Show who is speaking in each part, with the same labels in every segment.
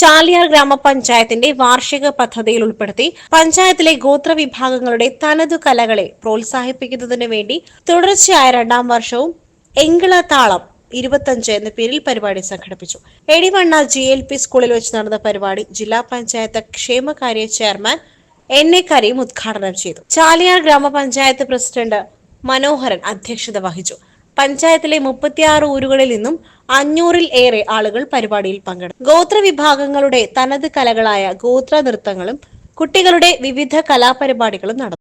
Speaker 1: ചാലിയാർ ഗ്രാമപഞ്ചായത്തിന്റെ വാർഷിക പദ്ധതിയിൽ ഉൾപ്പെടുത്തി പഞ്ചായത്തിലെ ഗോത്രവിഭാഗങ്ങളുടെ തനതു കലകളെ പ്രോത്സാഹിപ്പിക്കുന്നതിനു വേണ്ടി തുടർച്ചയായ രണ്ടാം വർഷവും എങ്കിളത്താളം ഇരുപത്തഞ്ച് എന്ന പേരിൽ പരിപാടി സംഘടിപ്പിച്ചു. എടിവണ്ണ ജി എൽ പി സ്കൂളിൽ വെച്ച് നടന്ന പരിപാടി ജില്ലാ പഞ്ചായത്ത് ക്ഷേമകാര്യ ചെയർമാൻ എൻ എ കരീം ഉദ്ഘാടനം ചെയ്തു. ചാലിയാർ ഗ്രാമപഞ്ചായത്ത് പ്രസിഡന്റ് മനോഹരൻ അധ്യക്ഷത വഹിച്ചു. പഞ്ചായത്തിലെ മുപ്പത്തിയാറ് ഊരുകളിൽ നിന്നും അഞ്ഞൂറിൽ ഏറെ ആളുകൾ പരിപാടിയിൽ പങ്കെടുത്തു. ഗോത്ര വിഭാഗങ്ങളുടെ തനത് കലകളായ ഗോത്ര നൃത്തങ്ങളും കുട്ടികളുടെ വിവിധ കലാപരിപാടികളും നടന്നു.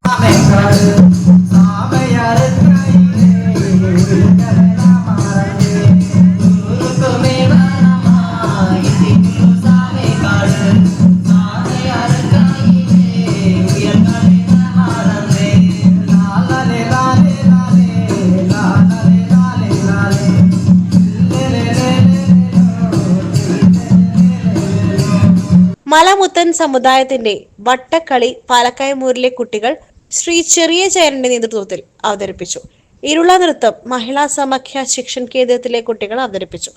Speaker 1: മലമുത്തൻ സമുദായത്തിന്റെ വട്ടക്കളി പാലക്കയമൂരിലെ കുട്ടികൾ ശ്രീ ചെറിയ ചേരന്റെ നേതൃത്വത്തിൽ അവതരിപ്പിച്ചു. ഇരുള നൃത്തം മഹിളാ സമഖ്യ ശിക്ഷൻ കേന്ദ്രത്തിലെ കുട്ടികൾ അവതരിപ്പിച്ചു.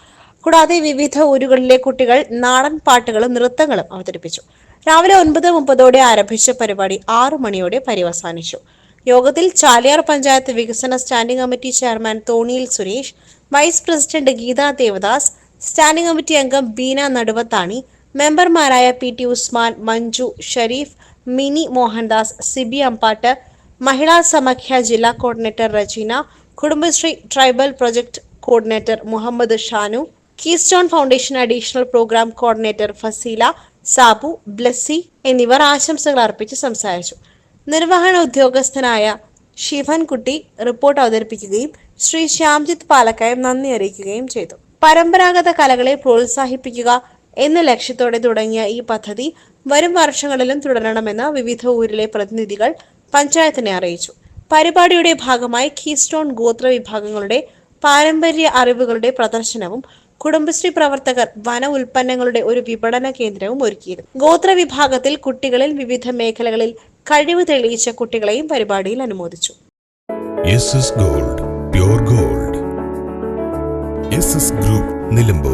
Speaker 1: കൂടാതെ വിവിധ ഊരുകളിലെ കുട്ടികൾ നാടൻ പാട്ടുകളും നൃത്തങ്ങളും അവതരിപ്പിച്ചു. രാവിലെ ഒൻപത് മുപ്പതോടെ ആരംഭിച്ച പരിപാടി ആറു മണിയോടെ പര്യവസാനിച്ചു. യോഗത്തിൽ ചാലിയാർ പഞ്ചായത്ത് വികസന standing committee chairman Thoniyil Suresh vice president Geetha Devadas standing committee അംഗം ബീന നടുവത്താണി മെമ്പർമാരായ പി ടി ഉസ്മാൻ മഞ്ജു ഷരീഫ് മിനി മോഹൻദാസ് സിബി അമ്പാട്ട് മഹിളാ സമഖ്യ ജില്ലാ coordinator Rejeena Kudumbashree tribal project coordinator Muhammad Shanu keystone foundation additional program coordinator Faseela Sabu Blessy എന്നിവർ ആശംസകൾ അർപ്പിച്ച് സംസാരിച്ചു. നിർവഹണ ഉദ്യോഗസ്ഥനായ ശിവൻകുട്ടി റിപ്പോർട്ട് അവതരിപ്പിക്കുകയും ശ്രീ ശ്യാംജിത്ത് പാലക്കയം നന്ദി അറിയിക്കുകയും ചെയ്തു. പരമ്പരാഗത കലകളെ പ്രോത്സാഹിപ്പിക്കുക എന്ന ലക്ഷ്യത്തോടെ തുടങ്ങിയ ഈ പദ്ധതി വരും വർഷങ്ങളിലും തുടരണമെന്ന് വിവിധ ഊരിലെ പ്രതിനിധികൾ പഞ്ചായത്തിനെ അറിയിച്ചു. പരിപാടിയുടെ ഭാഗമായി കീസ്റ്റോൺ ഗോത്ര വിഭാഗങ്ങളുടെ പാരമ്പര്യ അറിവുകളുടെ പ്രദർശനവും കുടുംബശ്രീ പ്രവർത്തകർ വന ഉൽപ്പന്നങ്ങളുടെ ഒരു വിപണന കേന്ദ്രവും ഒരുക്കിയിരുന്നു. ഗോത്ര വിഭാഗത്തിൽ കുട്ടികളിൽ വിവിധ മേഖലകളിൽ കഴിവ് തെളിയിച്ച കുട്ടികളെയും പരിപാടിയിൽ അനുമോദിച്ചു.
Speaker 2: Gold gold. ഗ്രൂപ്പ് നിലമ്പൂർ.